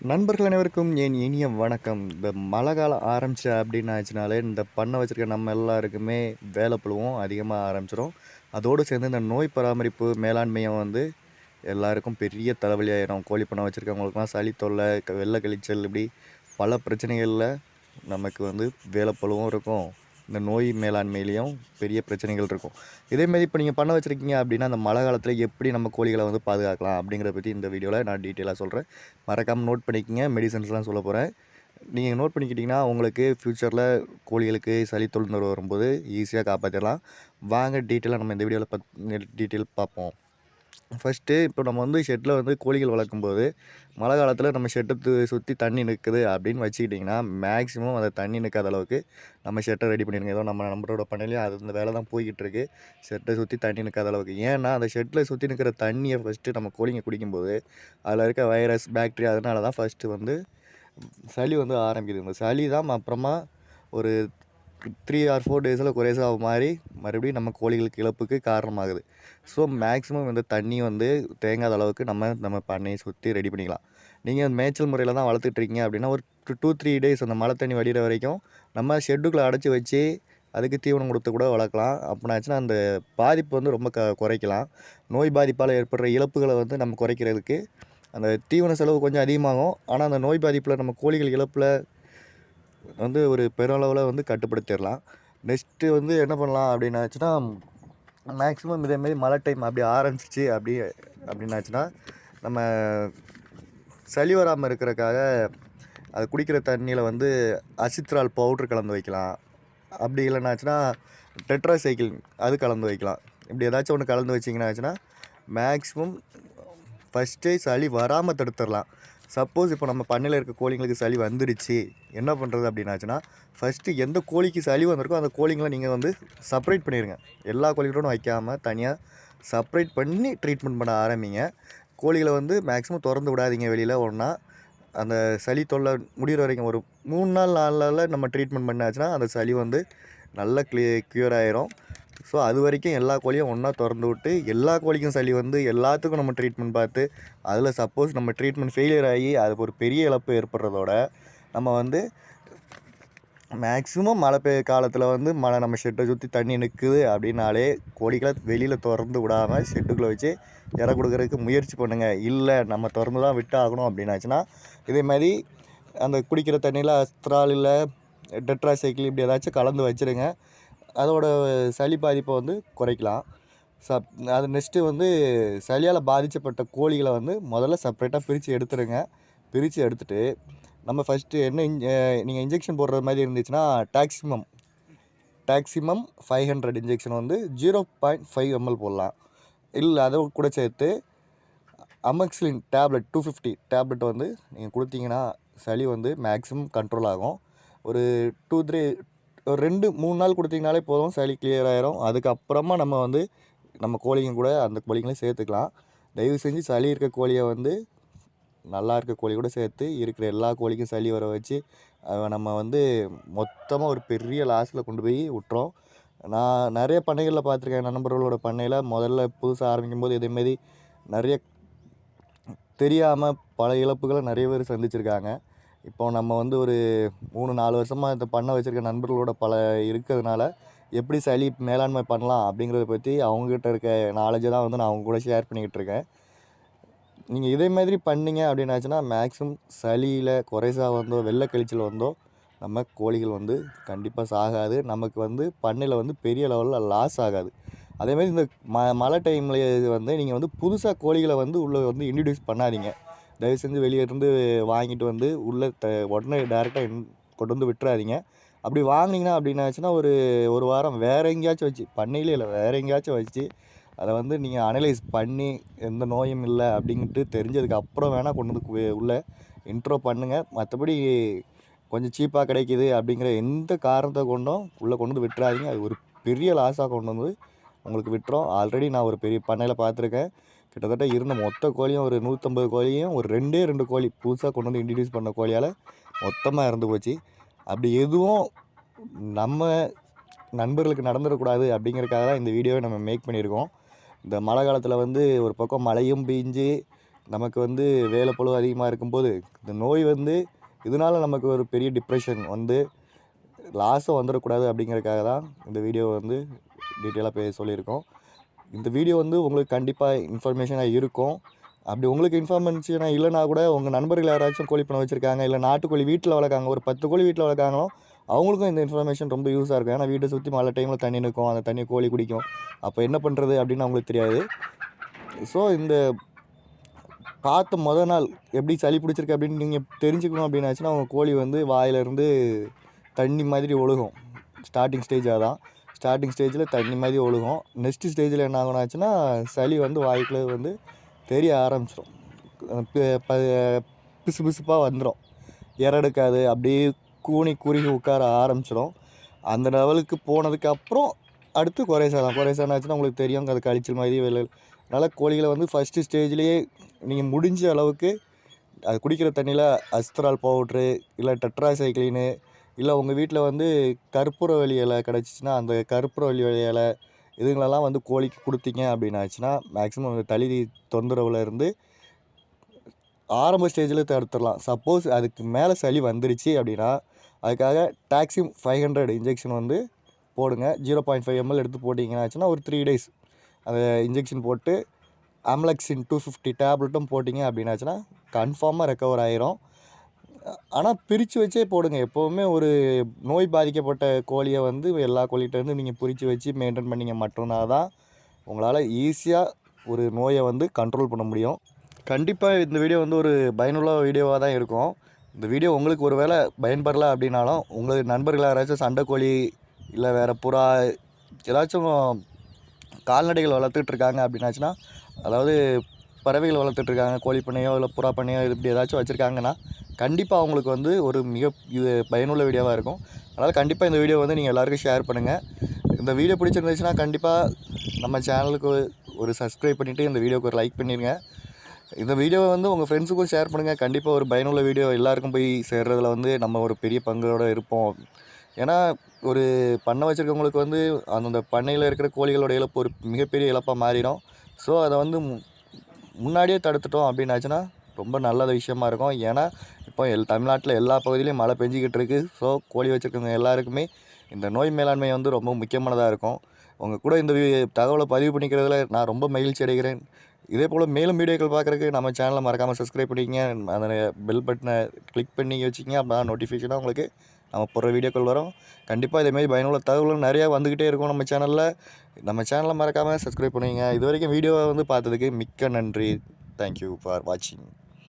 நண்பர்கள் அனைவருக்கும் என் இனிய வணக்கம். இந்த மழை காலம் ஆரம்பிச்சு அப்படின்னு ஆச்சுனாலே இந்த பண்ணை வச்சுருக்க நம்ம எல்லாருக்குமே வேலை புழுவும் அதிகமாக ஆரம்பிச்சிடும் அதோடு சேர்ந்து இந்த நோய் பராமரிப்பு மேலாண்மையும் வந்து எல்லாருக்கும் பெரிய தலைவலியாயிடும் கோழி பண்ணை வச்சுருக்கவங்களுக்குலாம் சளி தொல்லை வெள்ளை கழிச்சல் இப்படி பல பிரச்சனைகளில் நமக்கு வந்து வேலை புழுவும் இருக்கும். இந்த நோய் மேலாண்மையிலையும் பெரிய பிரச்சனைகள் இருக்கும். இதேமாரி இப்போ நீங்கள் பண்ண வச்சுருக்கீங்க அப்படின்னா அந்த மழை காலத்தில் எப்படி நம்ம கோழிகளை வந்து பாதுகாக்கலாம் அப்படிங்கிறத பற்றி இந்த வீடியோவில் நான் டீட்டெயிலாக சொல்கிறேன் மறக்காமல் நோட் பண்ணிக்கங்க. மெடிசன்ஸ்லாம் சொல்ல போகிறேன் நீங்கள் நோட் பண்ணிக்கிட்டிங்கன்னா உங்களுக்கு ஃப்யூச்சரில் கோழிகளுக்கு சளி தொழுநோய் வரும்போது ஈஸியாக காப்பாற்றிடலாம் வாங்க டீட்டெயிலாக நம்ம இந்த வீடியோவில் பத் டீட்டெயில் பார்ப்போம். ஃபஸ்ட்டு இப்போ நம்ம வந்து ஷெட்டில் வந்து கோழிகள் வளர்க்கும்போது மழை காலத்தில் நம்ம ஷெட்டை சுற்றி தண்ணி நிற்குது அப்படின்னு வச்சுக்கிட்டிங்கன்னா மேக்ஸிமம் அந்த தண்ணி நிற்காத அளவுக்கு நம்ம ஷெட்டை ரெடி பண்ணிடுங்க ஏதோ நம்ம நம்மளோட பண்ணையிலையும் அது இந்த வேலை தான் போய்கிட்டு இருக்கு ஷெட்டை சுற்றி தண்ணி நிற்காத அளவுக்கு. ஏன்னா அந்த ஷெட்டில் சுற்றி நிற்கிற தண்ணியை ஃபஸ்ட்டு நம்ம கோழிங்க குடிக்கும்போது அதில் இருக்க வைரஸ் பேக்டீரியா அதனால தான் ஃபஸ்ட்டு வந்து சளி வந்து ஆரம்பிக்குது. இந்த சளி தான் அப்புறமா ஒரு த்ரீ ஆர் ஃபோர் டேஸில் குறைசாக மாதிரி மறுபடியும் நம்ம கோழிகளுக்கு இழப்புக்கு காரணமாகுது. ஸோ மேக்ஸிமம் இந்த தண்ணி வந்து தேங்காத அளவுக்கு நம்ம நம்ம பண்ணையை சுற்றி ரெடி பண்ணிக்கலாம். நீங்கள் மேய்ச்சல் முறையில் தான் வளர்த்துட்ருக்கீங்க அப்படின்னா ஒரு டூ டூ த்ரீ டேஸ் அந்த மழை தண்ணி வடிகிற வரைக்கும் நம்ம ஷெட்டுக்குள்ளே அடைச்சி வச்சு அதுக்கு தீவனம் கொடுத்து கூட வளர்க்கலாம். அப்படின்னாச்சுன்னா அந்த பாதிப்பு வந்து ரொம்ப க குறைக்கலாம். நோய் பாதிப்பால் ஏற்படுற இழப்புகளை வந்து நம்ம குறைக்கிறதுக்கு அந்த தீவன செலவு கொஞ்சம் அதிகமாகும். ஆனால் அந்த நோய் பாதிப்பில் நம்ம கோழிகள் இழப்பில் வந்து ஒரு பெருளவில் வந்து கட்டுப்படுத்திடலாம். நெக்ஸ்ட்டு வந்து என்ன பண்ணலாம் அப்படின்னாச்சுன்னா மேக்ஸிமம் இதேமாரி மழை டைம் அப்படி ஆரம்பிச்சிச்சு அப்படி அப்படின்னாச்சுன்னா நம்ம சளி வராமல் இருக்கிறக்காக அது குடிக்கிற தண்ணியில் வந்து அசித்ரால் பவுட்ரு கலந்து வைக்கலாம். அப்படி இல்லைனாச்சுன்னா டெட்ராசைக்கிள் அது கலந்து வைக்கலாம். இப்படி ஏதாச்சும் ஒன்று கலந்து வச்சிங்கன்னாச்சுன்னா மேக்ஸிமம் ஃபஸ்ட்டே சளி வராமல் தடுத்துடலாம். சப்போஸ் இப்போ நம்ம பண்ணையில் இருக்க கோழிங்களுக்கு சளி வந்துடுச்சு என்ன பண்ணுறது அப்படின்னாச்சுன்னா ஃபஸ்ட்டு எந்த கோழிக்கு சளி வந்திருக்கோ அந்த கோழிங்களை நீங்கள் வந்து செப்பரேட் பண்ணிடுங்க எல்லா கோழிகளோடும் வைக்காமல் தனியாக செப்பரேட் பண்ணி ட்ரீட்மெண்ட் பண்ண ஆரம்பிங்க. கோழிகளை வந்து மேக்ஸிமம் திறந்து விடாதீங்க வெளியில். ஒன்றா அந்த சளி தொல்லை முடிகிற வரைக்கும் ஒரு மூணு நாள் நாலு நாளில் நம்ம ட்ரீட்மெண்ட் பண்ணாச்சுன்னா அந்த சளி வந்து நல்லா க்ளி க்யூர் ஆயிரும். ஸோ அது வரைக்கும் எல்லா கோழியும் ஒன்றா திறந்து விட்டு எல்லா கோழிக்கும் சளி வந்து எல்லாத்துக்கும் நம்ம ட்ரீட்மெண்ட் பார்த்து அதில் சப்போஸ் நம்ம ட்ரீட்மெண்ட் ஃபெயிலியர் ஆகி அதுக்கு ஒரு பெரிய இழப்பு ஏற்படுறதோட நம்ம வந்து மேக்ஸிமம் மழை பெய்ய காலத்தில் வந்து மழை நம்ம ஷெட்டை சுற்றி தண்ணி நிற்குது அப்படின்னாலே கோழிகளை வெளியில் திறந்து விடாமல் ஷெட்டுக்குள்ளே வச்சு இற கொடுக்குறதுக்கு முயற்சி பண்ணுங்கள் இல்லை நம்ம திறந்து தான் விட்டு ஆகணும் அப்படின்னாச்சுன்னா இதே மாதிரி அந்த குடிக்கிற தண்ணியில் அஸ்திரால் இல்லை டெட்ராசைக்கிள் இப்படி ஏதாச்சும் கலந்து வச்சுருங்க. அதோட சளி பாதிப்பை வந்து குறைக்கலாம். சப் அது நெக்ஸ்ட்டு வந்து சளியால் பாதிக்கப்பட்ட கோழிகளை வந்து முதல்ல செப்பரேட்டாக பிரித்து எடுத்துருங்க. பிரித்து எடுத்துட்டு நம்ம ஃபஸ்ட்டு என்ன இன் நீங்கள் இன்ஜெக்ஷன் போடுற மாதிரி இருந்துச்சுன்னா maximum maximum five hundred injection வந்து ஜீரோ பாயிண்ட் ஃபைவ் எம்எல் போடலாம். இல்லை அதை கூட சேர்த்து amoxicillin tablet two fifty tablet வந்து நீங்கள் கொடுத்தீங்கன்னா சளி வந்து மேக்ஸிமம் கண்ட்ரோல் ஆகும். ஒரு டூ த்ரீ ஒரு ரெண்டு மூணு நாள் கொடுத்தீங்கனாலே போதும் சளி கிளியர் ஆகிரும் அதுக்கப்புறமா நம்ம வந்து நம்ம கோழிங்க கூட அந்த கோழிங்களையும் சேர்த்துக்கலாம். தயவு செஞ்சு சளி இருக்க கோழியை வந்து நல்லா இருக்க கோழி கூட சேர்த்து இருக்கிற எல்லா கோழிக்கும் சளி வர வச்சு அதை நம்ம வந்து மொத்தமாக ஒரு பெரிய லாஸில் கொண்டு போய் விட்டுறோம். நான் நிறைய பண்ணைகளில் பார்த்துருக்கேன். என் நண்பர்களோட பண்ணையில் முதல்ல புதுசாக ஆரம்பிக்கும் போது இதேமாரி நிறைய தெரியாமல் பல இழப்புகளை நிறைய பேர் சந்திச்சிருக்காங்க. இப்போ நம்ம வந்து ஒரு மூணு நாலு வருஷமாக இந்த பண்ணை வச்சுருக்க நண்பர்களோட பல இருக்கிறதுனால எப்படி சளி மேலாண்மை பண்ணலாம் அப்படிங்கிறத பற்றி அவங்ககிட்ட இருக்க நாலேஜை தான் வந்து நான் அவங்க கூட ஷேர் பண்ணிக்கிட்டு இருக்கேன். நீங்கள் இதே மாதிரி பண்ணீங்க அப்படின்னாச்சுன்னா மேக்ஸிமம் சளியில் குறைசா வந்தோ வெள்ளை கழிச்சல் வந்தோ நம்ம கோழிகள் வந்து கண்டிப்பாக சாகாது. நமக்கு வந்து பண்ணையில் வந்து பெரிய லெவலில் லாஸ் ஆகாது. அதேமாதிரி இந்த ம மழை டைமில் வந்து நீங்கள் வந்து புதுசாக கோழிகளை வந்து உள்ளே வந்து இன்ட்ரடியூஸ் பண்ணாதீங்க. தயவு செஞ்சு வெளியே இருந்து வாங்கிட்டு வந்து உள்ளே த உடனே டேரெக்டாக கொண்டு வந்து விட்டுறாதீங்க. அப்படி வாங்கினீங்கன்னா அப்படின்னாச்சுன்னா ஒரு ஒரு வாரம் வேறு எங்கேயாச்சும் வச்சு பண்ணையிலே இல்லை வேறு எங்கேயாச்சும் வச்சு அதை வந்து நீங்கள் அனலைஸ் பண்ணி எந்த நோயும் இல்லை அப்படின்ட்டு தெரிஞ்சதுக்கு அப்புறம் வேணால் கொண்டு வந்து உள்ளே இன்ட்ரோ பண்ணுங்கள் மற்றபடி கொஞ்சம் சீப்பாக கிடைக்கிது அப்படிங்கிற எந்த காரணத்தை கொண்டும் உள்ளே கொண்டு வந்து விட்டுறாதீங்க. அது ஒரு பெரிய லாஸாக கொண்டு வந்து உங்களுக்கு விட்டுரும். ஆல்ரெடி நான் ஒரு பெரிய பண்ணையில் பார்த்துருக்கேன். கிட்டத்தட்ட இருந்த மொத்த கோழியும் ஒரு நூற்றம்பது கோழியும் ஒரு ரெண்டே ரெண்டு கோழி புதுசாக கொண்டு வந்து இன்ட்ரடியூஸ் பண்ண கோழியால் மொத்தமாக இறந்து போச்சு. அப்படி எதுவும் நம்ம நண்பர்களுக்கு நடந்துடக்கூடாது அப்படிங்கிறதுக்காக தான் இந்த வீடியோவை நம்ம மேக் பண்ணியிருக்கோம். இந்த மழை காலத்தில் வந்து ஒரு பக்கம் மழையும் பெஞ்சு நமக்கு வந்து வேலை வேலைப்பளு அதிகமாக இருக்கும்போது இந்த நோய் வந்து இதனால் நமக்கு ஒரு பெரிய டிப்ரெஷன் வந்து லாஸும் வந்துடக்கூடாது அப்படிங்கிறதுக்காக தான் இந்த வீடியோவை வந்து டீட்டெயிலாக பே சொல்லியிருக்கோம். இந்த வீடியோ வந்து உங்களுக்கு கண்டிப்பாக இன்ஃபர்மேஷனாக இருக்கும். அப்படி உங்களுக்கு இன்ஃபர்மேஷனாக இல்லைனா கூட உங்கள் நண்பர்கள் யாராச்சும் கோழி பண்ண வச்சுருக்காங்க இல்லை நாட்டுக்கோழி வீட்டில் வளர்க்காங்க ஒரு பத்து கோழி வீட்டில் வளர்க்காங்களோ அவங்களுக்கும் இந்த இன்ஃபர்மேஷன் ரொம்ப யூஸாக இருக்கும். ஏன்னா வீட்டை சுற்றி மழை டைமில் தண்ணி நிற்கும் அந்த தண்ணி கோழி குடிக்கும். அப்போ என்ன பண்ணுறது அப்படின்னு அவங்களுக்கு தெரியாது. ஸோ இந்த பார்த்த மொதல் நாள் எப்படி சளி பிடிச்சிருக்கு அப்படின்னு நீங்கள் தெரிஞ்சுக்கணும் அப்படின்னாச்சுன்னா அவங்க கோழி வந்து வாயிலிருந்து தண்ணி மாதிரி ஒழுகும். ஸ்டார்டிங் ஸ்டேஜாக தான் ஸ்டார்டிங் ஸ்டேஜில் தண்ணி மாதிரி ஒழுகும். நெக்ஸ்ட் ஸ்டேஜில் என்ன ஆகுனாச்சுன்னா சளி வந்து வாய்க்குள்ளே வந்து தெரிய ஆரம்பிச்சிடும் ப- பிசு பிசுப்பாக வந்துடும் இறடுக்காது அப்படியே கூனி குறுகி உட்கார ஆரம்பிச்சிடும் அந்த லெவலுக்கு போனதுக்கு அப்புறம் அடுத்து குறைசா தான் குறைசானாச்சுன்னா உங்களுக்கு தெரியும் அது கழிச்சல் மாதிரி வெளில அதனால் கோழிகளை வந்து ஃபஸ்ட்டு ஸ்டேஜ்லேயே நீங்கள் முடிஞ்ச அளவுக்கு அது குடிக்கிற தண்ணியில் அஸ்தரால் பவுட்ரு இல்லை டெட்ராசைக்ளினு இல்லை உங்கள் வீட்டில் வந்து கற்பூரவள்ளி இலை கிடச்சிச்சின்னா அந்த கற்பூரவள்ளி இலை இதுங்களெல்லாம் வந்து கோழிக்கு கொடுத்தீங்க அப்படின்னாச்சுன்னா மேக்ஸிமம் அந்த தளி தொந்தரவில் இருந்து ஆரம்ப ஸ்டேஜில் தடுத்துடலாம். சப்போஸ் அதுக்கு மேலே சளி வந்துருச்சு அப்படின்னா அதுக்காக டாக்ஸிம் ஃபைவ் ஹண்ட்ரட் இன்ஜெக்ஷன் வந்து போடுங்க. ஜீரோ பாயிண்ட் ஃபைவ் எம்எல் எடுத்து போட்டிங்கன்னாச்சுன்னா ஒரு த்ரீ டேஸ் அந்த இன்ஜெக்ஷன் போட்டு அம்லக்ஸின் டூ ஃபிஃப்டி டேப்லெட்டும் போட்டிங்க அப்படின்னாச்சுன்னா கன்ஃபார்மாக ரெக்கவர் ஆயிரும். ஆனால் பிரித்து வச்சே போடுங்க. எப்போவுமே ஒரு நோய் பாதிக்கப்பட்ட கோழியை வந்து எல்லா கோழிகிட்டேருந்து நீங்கள் பிரித்து வச்சு மெயின்டைன் பண்ணிங்க மட்டும்னா தான் உங்களால் ஈஸியாக ஒரு நோயை வந்து கண்ட்ரோல் பண்ண முடியும். கண்டிப்பாக இந்த வீடியோ வந்து ஒரு பயனுள்ள வீடியோவாக தான் இருக்கும். இந்த வீடியோ உங்களுக்கு ஒரு வேளை பயன்படல அப்படின்னாலும் உங்களுக்கு நண்பர்கள் யாராச்சும் சண்டைக்கோழி இல்லை வேறு புறா ஏதாச்சும் கால்நடைகள் வளர்த்துக்கிட்டு இருக்காங்க அப்படின்னாச்சுன்னா அதாவது பறவைகள் வளர்த்துட்டு இருக்காங்க கோழி பண்ணையோ இல்லை புறா பண்ணையோ இது இப்படி ஏதாச்சும் வச்சுருக்காங்கன்னா கண்டிப்பாக அவங்களுக்கு வந்து ஒரு மிக இது பயனுள்ள வீடியோவாக இருக்கும். அதனால் கண்டிப்பாக இந்த வீடியோ வந்து நீங்கள் எல்லாருக்கும் ஷேர் பண்ணுங்கள் இந்த வீடியோ பிடிச்சிருந்துச்சுன்னா கண்டிப்பாக நம்ம சேனலுக்கு ஒரு சப்ஸ்கிரைப் பண்ணிவிட்டு இந்த வீடியோக்கு ஒரு லைக் பண்ணிடுங்க இந்த வீடியோவை வந்து உங்கள் ஃப்ரெண்ட்ஸுக்கும் ஷேர் பண்ணுங்கள் கண்டிப்பாக ஒரு பயனுள்ள வீடியோ எல்லாருக்கும் போய் சேர்றதுல வந்து நம்ம ஒரு பெரிய பங்கோடு இருப்போம். ஏன்னா ஒரு பண்ணை வச்சுருக்கவங்களுக்கு வந்து அந்தந்த பண்ணையில் இருக்கிற கோழிகளோட இழப்பு ஒரு மிகப்பெரிய இழப்பாக மாறிடும். ஸோ அதை வந்து மு- முன்னாடியே தடுத்துட்டோம் அப்படின்னாச்சுன்னா ரொம்ப நல்ல விஷயமா இருக்கும். ஏன்னா இப்போ எல் தமிழ்நாட்டில் எல்லா பகுதியிலையும் மழை பெஞ்சிக்கிட்டு இருக்குது ஸோ கோழி வச்சுருக்கவங்க எல்லாருக்குமே இந்த நோய் மேலாண்மை வந்து ரொம்ப முக்கியமானதாக இருக்கும். உங்கள் கூட இந்த தகவலை பதிவு பண்ணிக்கிறதுல நான் ரொம்ப மகிழ்ச்சி அடைகிறேன். இதே போல் மேலும் வீடியோக்கள் பார்க்குறதுக்கு நம்ம சேனலை மறக்காமல் சப்ஸ்கிரைப் பண்ணிக்கிங்க. அந்த பெல் பட்டனை கிளிக் பண்ணி வச்சுக்கிங்க. அப்போ நோட்டிஃபிகேஷனாக உங்களுக்கு நம்ம போடுற வீடியோக்கள் வரும். கண்டிப்பாக இதேமாரி பயனுள்ள தகவல்கள் நிறையா வந்துக்கிட்டே இருக்கும் நம்ம சேனலில் நம்ம சேனலை மறக்காமல் சப்ஸ்கிரைப் பண்ணுவீங்க. இது வரைக்கும் வீடியோவை வந்து பார்த்ததுக்கு மிக்க நன்றி. தேங்க்யூ ஃபார் வாட்சிங்